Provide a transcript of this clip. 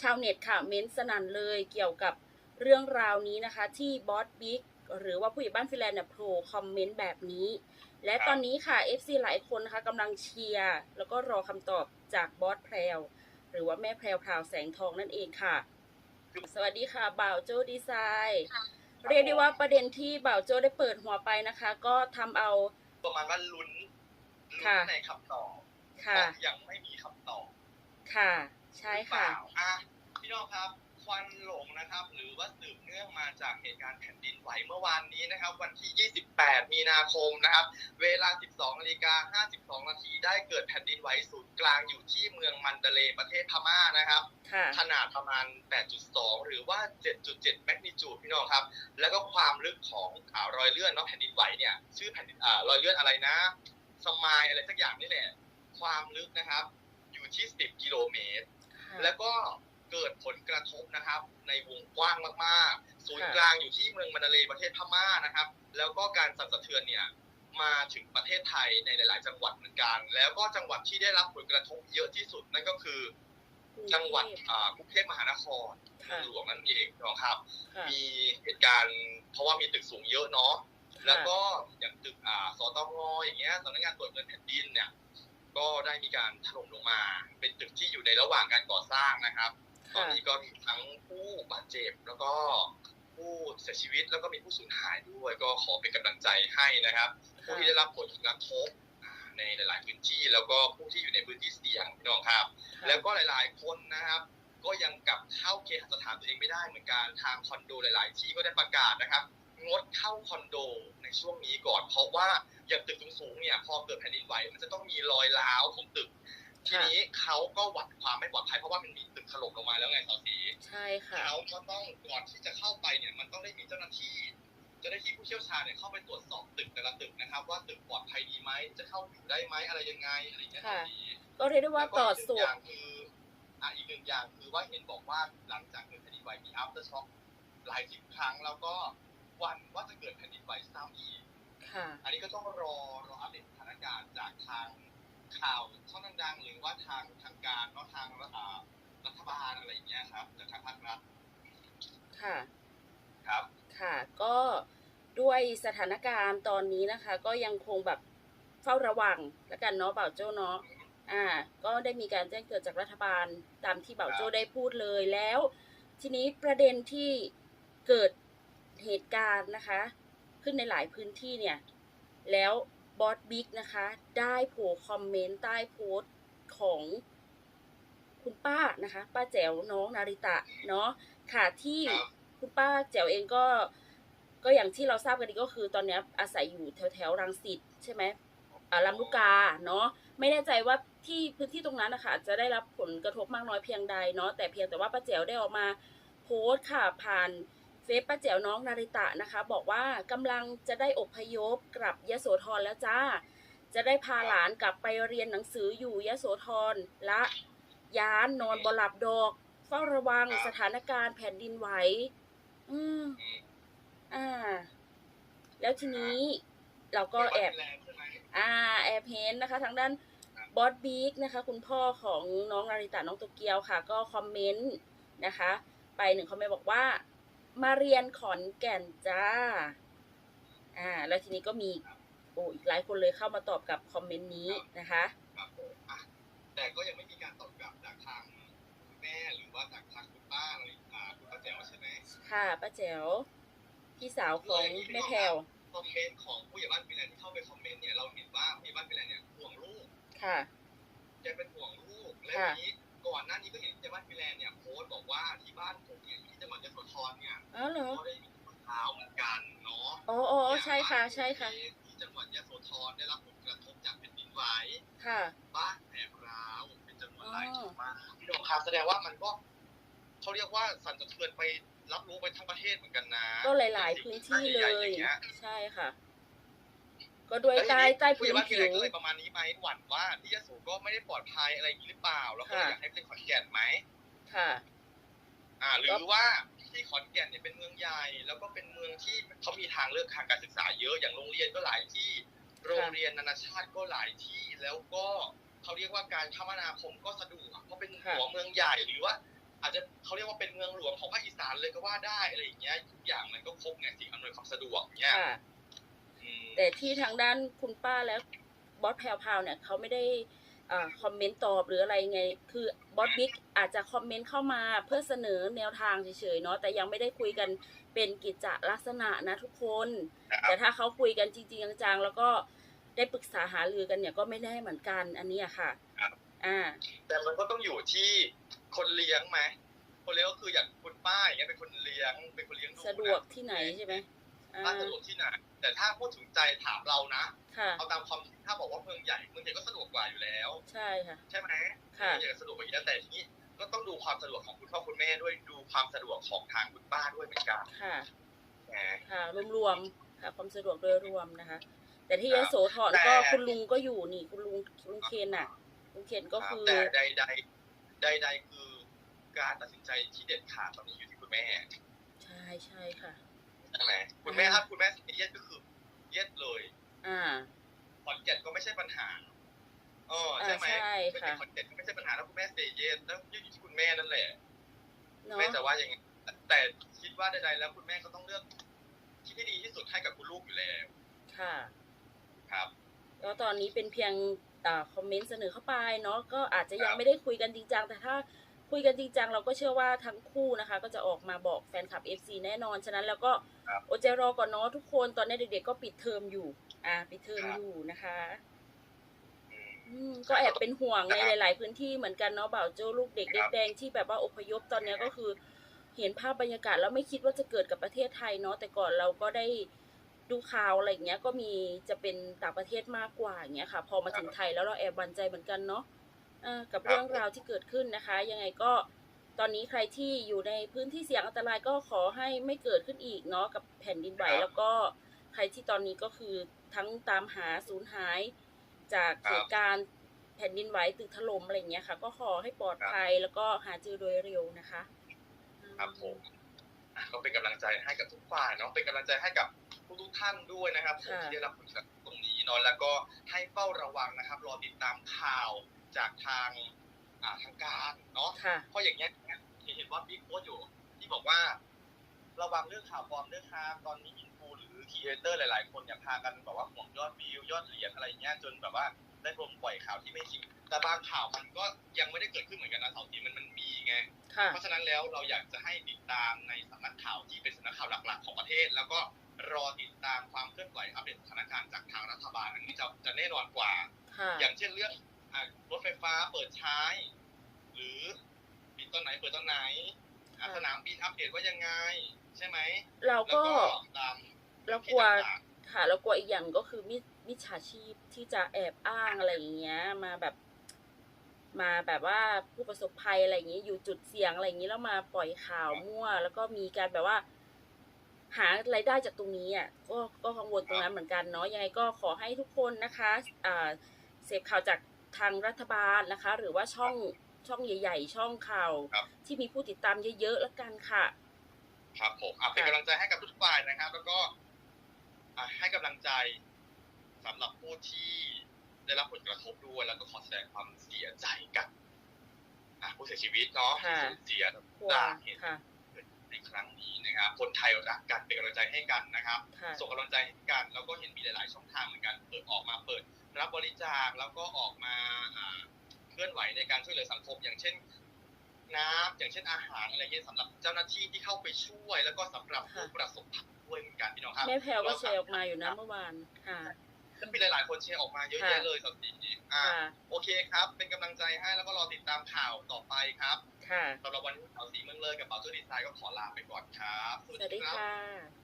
ชาวเน็ตค่ะเม้นต์สนั่นเลยเกี่ยวกับเรื่องราวนี้นะคะ ที่บอสบิ๊กหรือว่าผู้ใหญ่บ้านฟินแลนด์เนี่ยโผล่คอมเมนต์แบบนี้ และตอนนี้ค่ะ FC หลายคนนะคะกำลังเชียร์แล้วก็รอคำตอบจากบอสแพรวหรือว่าแม่แพรวพราวแสงทองนั่นเองค่ะ สวัสดีค่ะบ่าวโจ้ดีไซน์เรียกได้ว่าประเด็นที่บ่าวโจ้ได้เปิดหัวไปนะคะ ก็ทำเอาประมาณว่าลุ้นลุ้นค่ะในคำตอบค่ะเพราะยังไม่มีคำตอบค่ะ ใช่ค่ะหรือเปล่าอะพี่น้องครับ ควันหลงนะครับ หรือว่าสืบเนื่องมาจากเหตุการณ์แผ่นดินไหวเมื่อวานนี้นะครับ วันที่ 28 มีนาคมนะครับ เวลา 12นาฬิกา52 นาทีได้เกิดแผ่นดินไหวศูนย์กลางอยู่ที่เมืองมันเดเลย์ประเทศพม่านะครับค่ะขนาดประมาณ 8.2 หรือว่า 7.7 แมกนิจูดพี่น้องครับ แล้วก็ความลึกของอ่ารอยเลื่อนเนาะแผ่นดินไหวเนี่ย ชื่อแผ่นดินอ่ารอยเลื่อนอะไรนะ สมายอะไรสักอย่างนี่แหละ ความลึกนะครับ อยู่ที่ 10 กิโลเมตร แล้วก็เกิดผลกระทบนะครับ ในวงกว้างมากๆ ศูนย์ค่ะกลางอยู่ที่เมืองมันดาเลย์ประเทศพม่านะครับ แล้วก็การสั่นสะเทือนเนี่ยมาถึงประเทศไทยในหลาย ๆ จังหวัดเหมือนกัน แล้วก็จังหวัดที่ได้รับผลกระทบเยอะที่สุดนั่นก็คือ จังหวัดอ่ากรุงเทพมหานครเมืองหลวงนั่นเองนะครับค่ะมีเหตุการณ์เพราะว่ามีตึกสูงเยอะเนาะแล้วก็อย่างตึกอ่าสตงอย่างเงี้ยสำนักงานตรวจเงินแผ่นดินเนี่ย ก็ได้มีการถล่มลงมา เป็นตึกที่อยู่ในระหว่างการก่อสร้างนะครับ ตอนค่ะนี้ก็มีทั้งผู้บาดเจ็บแล้วก็ผู้เสียชีวิตแล้วก็มีผู้สูญหายด้วย ก็ขอเป็นกำลังใจให้นะครับ ผู้ที่ได้รับผลกระทบอ่าในหลาย ๆ พื้นที่แล้วก็ผู้ที่อยู่ในพื้นที่เสี่ยงพี่น้องครับ แล้วก็หลาย ๆ คนนะครับ ก็ยังกลับเข้าเคหสถานตัวเองไม่ได้เหมือนกันทางคอนโดหลาย ๆ ที่ก็ได้ประกาศนะครับงดเข้าคอนโดในช่วงนี้ก่อน เพราะว่าอย่างตึกสูงๆเนี่ยพอเกิดแผ่นดินไหวมันจะต้องมีรอยร้าวของตึก ทีนี้เขาก็หวัดความไม่ปลอดภัยเพราะว่ามันมีตึกถล่มลงมาแล้วไงสาวสีใช่ค่ะเขาก็ต้องก่อนที่จะเข้าไปเนี่ย มันต้องได้มีเจ้าหน้าที่เจ้าหน้าที่ผู้เชี่ยวชาญเนี่ยเข้าไปตรวจสอบตึกแต่ละตึกนะครับ ว่าตึกปลอดภัยดีไหมจะเข้าอยู่ได้ไหมอะไรยังไงอะไรอย่างเงี้ยค่ะดีก็เรียกได้ว่าแล้วก็ต่ออีกหนึ่สู้งอย่างคืออะอีกหนึ่งอย่างคือว่าเห็นบอกว่าหลังจากเกิดแผ่นดินไหวมี after shock หลายสิบครั้งแล้วก็วันว่าจะเกิดแผ่นดินไหวซ้ำอีกค่ะอันนี้ก็ต้องรอรออัปเดตสถานการณ์จากทาง ข่าวช่องดังๆ หรือว่าทางทางการเนาะทางอ่ารัฐบาลอะไรอย่างเงี้ยครับจากทางภาครัฐค่ะครับค่ะ ก็ด้วยสถานการณ์ตอนนี้นะคะ ก็ยังคงแบบเฝ้าระวังแล้วกันเนาะเบ่าโจ้เนาะอ่า ก็ได้มีการแจ้งเตือนจากรัฐบาลตามที่เบ่าโจ้ได้พูดเลยแล้ว ทีนี้ประเด็นที่เกิดเหตุการณ์นะคะ ขึ้นในหลายพื้นที่เนี่ย แล้ว บอสบิ๊กนะคะ ได้โผล่คอมเมนต์ใต้โพสต์ของคุณป้านะคะ ป้าแจ๋วน้องนาริตะเนาะค่ะที่คุณป้าแจ๋วเองก็ ก็อย่างที่เราทราบกันดีก็คือ ตอนนี้อาศัยอยู่แถวแถวรังสิตใช่ไหมลำลูกกาเนาะไม่แน่ใจว่าที่พื้นที่ตรงนั้นนะคะจะได้รับผลกระทบมากน้อยเพียงใดเนาะแต่เพียงแต่ว่าป้าแจ๋วได้ออกมาโพสต์ค่ะผ่าน เฟซป้าแจ๋วน้องนาริตะนะคะ บอกว่ากำลังจะได้อพยพกลับยโสธรแล้วจ้า จะได้พาหลานกลับไปเรียนหนังสืออยู่ยโสธรและย้านนอนบหลับดอก เฝ้าระวังสถานการณ์แผ่นดินไหว อืมอ่า แล้วทีนี้เราก็แอบ อ่า แอบเห็นนะคะ ทางด้านบอสบิ๊กนะคะ คุณพ่อของน้องนาริตะน้องโตเกียวค่ะ ก็คอมเมนต์นะคะ ไปหนึ่งคอมเมนต์บอกว่า มาเรียนขอนแก่นจ้า อ่า แล้วทีนี้ก็มีโอ้อีกหลายคนเลยเข้ามาตอบกับคอมเมนต์นี้นะคะครับผมอะแต่ก็ยังไม่มีการตอบกลับจากทางคุณแม่หรือว่าจากทางคุณป้าอะไรอ่าคุณป้าแจ๋วใช่ไหมค่ะป้าแจ๋วพี่สาวของแม่แพรวคอมเมนต์ของผู้ใหญ่บ้านฟินแลนด์ที่เข้าไปคอมเมนต์เนี่ยเราเห็นว่าผู้ใหญ่บ้านฟินแลนด์เนี่ยห่วงลูกค่ะแกเป็นห่วงลูกและค่ะทีนี้ ก่อนหน้านี้ก็เห็นผู้ใหญ่บ้านฟินแลนด์เนี่ยโพสต์บอกว่าที่บ้านผมเนี่ยอยู่ที่จังหวัดยโสธรเนี่ยอ๋อเหรอก็ได้มีข่าวเหมือนกันเนาะอ๋ออ๋อใช่ค่ะใช่ค่ะที่จังหวัดยโสธรได้รับผลกระทบจากแผ่นดินไหวค่ะ บ้านแตกร้าวเป็นจำนวนหลายจุดมากพี่ดงครับแสดงว่ามันก็เขาเรียกว่าสั่นสะเทือนไปรับรู้ไปทั้งประเทศเหมือนกันนะ ก็หลาย ๆ พื้นที่เลใหญ่ๆยอย่างงี้ใช่ค่ะ ก็ด้วยใต้ใต้ผู้พื้ใหญ่นบ้านฟินผิแลวนด์ก็เลยประมาณนี้ไหมหวั่นว่าที่ยโสก็ไม่ได้ปลอดภัยอะไรอย่างนี้หรือเปล่า แล้วก็เลยค่ะอยากให้เป็นขอนแก่นไหมค่ะ อ่า หรือว่าที่ขอนแก่นเนี่ยเป็นเมืองใหญ่ แล้วก็เป็นเมืองที่เขามีทางเลือกทางการศึกษาเยอะอย่างโรงเรียนก็หลายที่ โรงเรียนนานาชาติก็หลายที่แล้วก็เขาเรียกว่าการคมนาคมก็สะดวกเพราะเป็นค่ะหัวเมืองใหญ่หรือว่าอาจจะเลยก็ว่าได้อะไรอย่างเงี้ยทุกอย่างมันก็ครบไงสิ่งอำนวยความสะดวกเงี้ยค่ะอืม แต่ที่ทางด้านคุณป้าและบอสแพรวพราวเนี่ยเขาไม่ได้อ่าคอมเมนต์ตอบหรืออะไรไง คือบอสบิ๊กอาจจะคอมเมนต์เข้ามาเพื่อเสนอแนวทางเฉยๆเนาะแต่ยังไม่ได้คุยกันเป็นกิจลักษณะนะทุกคนนะคแต่รับถ้าเขาคุยกันจริงๆจังๆแล้วก็ได้ปรึกษาหารือกันเนี่ยก็ไม่แน่เหมือนกันอันเนี้ยค่ะครับอ่าแต่มันก็ต้องอยู่ที่คนเลี้ยงไหมคนเลี้ยงก็คืออย่างคุณป้าอย่างเงี้ยเป็นคนเลี้ยงเป็นคนเลี้ยงดูสะดวกที่ไหนใช่ไหมอ่าป้าสะดวกที่ไหน แต่ถ้าพูดถึงใจถามเรานะค่ะ เอาตามความถ้าบอกว่าเมืองใหญ่เมืองใหญ่ก็สะดวกกว่าอยู่แล้ว ใช่ค่ะ ใช่ไหมค่ะเมืองใหญ่ก็สะดวกกว่าอยู่แล้วแต่ทีนี้ก็ต้องดูความสะดวกของคุณพ่อคุณแม่ด้วยดูความสะดวกของทางคุณป้าด้วยเหมือนกันค่ะแหมค่ะ รวมๆค่ะ ความสะดวกโดยรวมนะคะ แต่ที่ครัยบโสธรแต่ก็คุณลุงก็อยู่นี่ คุณลุงลุงเคนน่ะลุงเคนก็คือแต่ใดใดใดใดๆคือการตัดสินใจที่เด็ดขาดตอนนี้อยู่ที่คุณแม่ ใช่ใช่ค่ะ ใช่ไหมคุณแม่ถ้าคุณแม่เย็ดก็คือเย็ดเลยอ่าขอนแก่นก็ไม่ใช่ปัญหาเอออ่าใช่ไหมใช่ค่ะขอนแก่นก็ไม่ใช่ปัญหาถ้าคุณแม่เซเย็ดแล้วอยู่ที่คุณแม่นั่นแหละเนาะแม่จะว่ายังไงแต่คิดว่าใดๆแล้วคุณแม่ก็ต้องเลือกที่ที่ดีที่สุดให้กับคุณลูกอยู่แล้วค่ะ ครับแล้วตอนนี้เป็นเพียงอ่าคอมเมนต์เสนอเข้าไปเนาะก็อาจจะยังครับไม่ได้คุยกันจริงจังแต่ถ้า คุยกันจริงจังเราก็เชื่อว่าทั้งคู่นะคะ ก็จะออกมาบอกแฟนคลับ FC แน่นอน ฉะนั้นแล้วก็ครับอดใจรอก่อนเนาะทุกคนตอนนี้เด็กๆก็ปิดเทอมอยู่ อ่า ปิดเทอมครับอยู่นะคะอืมอืมก็แอบเป็นห่วงในครับหลาย ๆ พื้นที่เหมือนกันเนาะบ่าวโจ้ลูกเด็กคเด็รักบแดงที่แบบว่าอพยพตอนเนี้ยก็คือเห็นภาพบรรยากาศแล้วไม่คิดว่าจะเกิดกับประเทศไทยเนาะแต่ก่อนเราก็ได้ดูข่าวอะไรอย่างเงี้ยก็มีจะเป็นต่างประเทศมากกว่าอย่างเงี้ยค่ะ พอมาถึงไทยแล้วเราแอบหวั่นใจเหมือนกันเนาะเออ กับครับเรื่องราวที่เกิดขึ้นนะคะ ยังไงก็ตอนนี้ใครที่อยู่ในพื้นที่เสี่ยงอันตรายก็ขอให้ไม่เกิดขึ้นอีกเนาะกับแผ่นดินไหวครับแล้วก็ใครที่ตอนนี้ก็คือทั้งตามหาสูญหาย จากครับเหตุการณ์แผ่นดินไหวตึกถล่มอะไรอย่างเงี้ยค่ะ ก็ขอให้ปลอดภัยแล้วก็หาเจอโดยเร็วนะคะ ครับผมอะก็เป็นกำลังใจให้กับทุกฝ่ายเนาะเป็นกำลังใจให้กับทุกๆท่านด้วยนะครับผมที่ได้รับผลกระทบตรงนี้เนาะแล้วก็ให้เฝ้าระวังนะครับ รอติดตามข่าว จากทางอ่าทางการเนาะค่ะเพราะอย่างเงี้ยเห็นว่าบิ๊กโพสต์อยู่ ที่บอกว่า ระวังเรื่องข่าวปลอมด้วยครับตอนนี้อินฟูหรือครีเอเตอร์หลาย ๆ คนเนี่ยพากันแบบว่าห่วงยอดวิวยอดเหรียญอะไรเงี้ยจนแบบว่าได้ลงปล่อยข่าวที่ไม่จริงแต่บางข่าวมันก็ยังไม่ได้เกิดขึ้นเหมือนกันนะเสาร์ที่มันมันมีไงค่ะเพราะฉะนั้นแล้วเราอยากจะให้ติดตามในสำนักข่าวที่เป็นสำนักข่าวหลัก ๆ ของประเทศ แล้วก็รอติดตามความเคลื่อนไหวอัปเดตสถานการณ์จากทางรัฐบาลอันนี้จะจะแน่นอนกว่าค่ะอย่างเช่นเรื่องอ่า รถไฟฟ้าเปิดใช้หรือปิดตอนไหนเปิดตอนไหนอะค่ะสนามบินอัปเดตว่ายังไง ใช่ไหมเราแล้วก็ก็ตามเรากลัวที่ต่างค่ะแล้วกลัวอีกอย่างก็คือมิมิจฉาชีพที่จะแอบอ้างอะไรอย่างเงี้ย มาแบบ มาแบบว่าผู้ประสบภัยอะไรอย่างเงี้ยอยู่จุดเสี่ยงอะไรอย่างเงี้ยแล้วมาปล่อยข่าวมั่ว แล้วก็มีการแบบว่า หารายได้จากตรงนี้อะก็ก็กังวลตรงนั้นเหมือนกันเนาะยังไงก็ขอให้ทุกคนนะคะ อ่าเสพข่าวจาก ทางรัฐบาลนะคะ หรือว่าช่องช่องใหญ่ ๆ ช่องข่าวครับที่มีผู้ติดตามเยอะๆแล้วกันค่ะๆครับผมอะเป็นค่ะกำลังใจให้กับทุกฝ่ายนะครับ แล้วก็อะให้กำลังใจสำหรับผู้ที่ได้รับผลกระทบด้วยแล้วก็ขอแสดงความเสียใจกับอะผู้เสียชีวิตเนาะที่ค่ะสูญเสียกลัวจากเหตุค่ะในครั้งนี้นะครับ คนไทยรักกันเป็นกำลังใจให้กันนะครับค่ะส่งกำลังใจให้กัน แล้วก็เห็นมีหลาย ๆ ช่องทางเหมือนกัน เปิดออกมาเปิด รับบริจาคแล้วก็ออกมาอ่าเคลื่อนไหวในการช่วยเหลือสังคม อย่างเช่นน้ำอย่างเช่นอาหารอะไรเงี้ยสำหรับเจ้าหน้าที่ที่เข้าไปช่วย แล้วก็สำหรับผู้ค่ะประสบภัยด้วยเหมือนกันพี่น้องครับแม่แพรวก็แชร์ออกมาอยู่นะเมื่อวานค่ะซึ่งมีหลายๆคนแชร์ออกมาเยอะค่ะแยะเลยสัปดาห์นี้อ่าค่ะโอเคครับ เป็นกำลังใจให้แล้วก็รอติดตามข่าวต่อไปครับค่ะสำหรับวันนี้ข่าวสีเมืองเลยกับเป๋าเจ้าดีไซน์ก็ขอลาไปก่อนครับ สวัสดีค่ะ